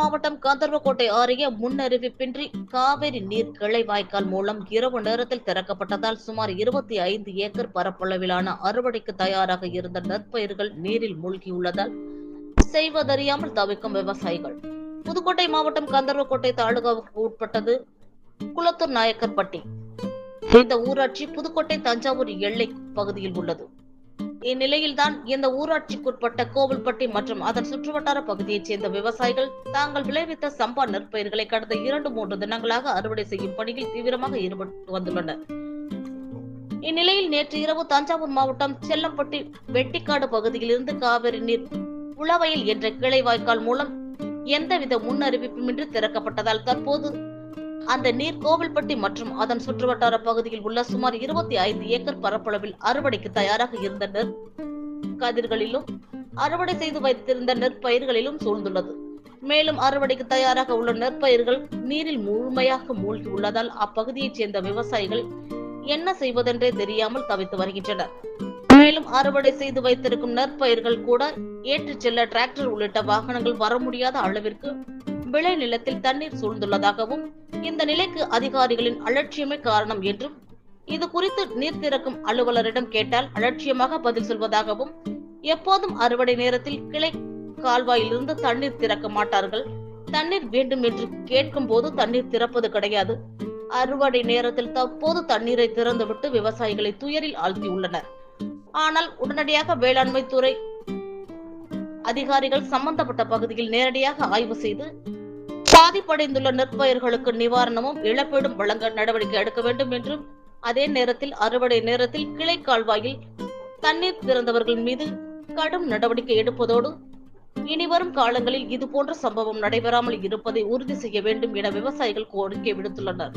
மாவட்டம் கந்தர்வக்கோட்டை அருகே முன்னறிவிப்பின்றி காவிரி நீர் கிளை வாய்க்கால் மூலம் இரவு நேரத்தில் திறக்கப்பட்டதால் சுமார் இருபத்தி ஐந்து ஏக்கர் பரப்பளவிலான அறுவடைக்கு தயாராக இருந்த நெற்பயிர்கள் நீரில் மூழ்கியுள்ளதால் செய்வதறியாமல் தவிக்கும் விவசாயிகள். புதுக்கோட்டை மாவட்டம் கந்தர்வக்கோட்டை தாலுகாவுக்கு உட்பட்டது குளத்தூர் நாயக்கர்பட்டி இந்த ஊராட்சி புதுக்கோட்டை தஞ்சாவூர் எல்லை பகுதியில் உள்ளது. இந்நிலையில்தான் இந்த ஊராட்சிக்குட்பட்ட கோவில்பட்டி மற்றும் அதன் சுற்றுவட்டார பகுதியைச் சேர்ந்த விவசாயிகள் தாங்கள் விளைவித்த சம்பா நெற்பயிர்களை கடந்த இரண்டு மூன்று தினங்களாக அறுவடை செய்யும் பணியில் தீவிரமாக ஈடுபட்டு வந்துள்ளனர். இந்நிலையில் நேற்று இரவு தஞ்சாவூர் மாவட்டம் செல்லம்பட்டி வெட்டிக்காடு பகுதியிலிருந்து காவிரி நீர் உளவயல் என்ற கிளை வாய்க்கால் மூலம் எந்தவித முன்னறிவிப்புமின்றி திறக்கப்பட்டதால் தற்போது அந்த நீர் கோவில்பட்டி மற்றும் அதன் சுற்றுவட்டார பகுதியில் உள்ள சுமார் இருபத்தி ஐந்து ஏக்கர் பரப்பளவில் அறுவடைக்கு தயாராக இருந்த நெற் கதிர்களிலும் அறுவடை செய்து வைத்திருந்த நெற்பயிர்களிலும் சூழ்ந்துள்ளது. மேலும் அறுவடைக்கு தயாராக உள்ள நெற்பயிர்கள் நீரில் முழுமையாக மூழ்கி உள்ளதால் அப்பகுதியைச் சேர்ந்த விவசாயிகள் என்ன செய்வதென்றே தெரியாமல் தவித்து வருகின்றனர். மேலும் அறுவடை செய்து வைத்திருக்கும் நெற்பயிர்கள் கூட ஏற்றிச் செல்ல டிராக்டர் உள்ளிட்ட வாகனங்கள் வர முடியாத அளவிற்கு விளை நிலத்தில் தண்ணீர் சூழ்ந்துள்ளதாகவும் இந்த நிலைக்கு அதிகாரிகளின் அலட்சியமே காரணம் என்றும் இது குறித்து நீர் திறக்கும் அலுவலரிடம் கேட்டால் அலட்சியமாக பதில் சொல்வதாகவும் எப்போதும் அறுவடை நேரத்தில் கிளை கால்வாயிலிருந்து தண்ணீர் திறக்க மாட்டார்கள். தண்ணீர் வேண்டும் என்று கேட்கும் போது தண்ணீர் திறப்பது கிடையாது. அறுவடை நேரத்தில் தற்போது தண்ணீரை திறந்துவிட்டு விவசாயிகளை துயரில் ஆழ்த்தியுள்ளனர். ஆனால் உடனடியாக வேளாண்மை துறை அதிகாரிகள் சம்பந்தப்பட்ட பகுதியில் நேரடியாக ஆய்வு செய்து பாதிப்படைந்துள்ள நெற்பயிர்களுக்கு நிவாரணமும் இழப்பீடும் வழங்க நடவடிக்கை எடுக்க வேண்டும் என்றும் அதே நேரத்தில் அறுவடை நேரத்தில் கிளை கால்வாயில் தண்ணீர் திறந்தவர்கள் மீது கடும் நடவடிக்கை எடுப்பதோடு இனிவரும் காலங்களில் இதுபோன்ற சம்பவம் நடைபெறாமல் இருப்பதை உறுதி செய்ய வேண்டும் என விவசாயிகள் கோரிக்கை விடுத்துள்ளனர்.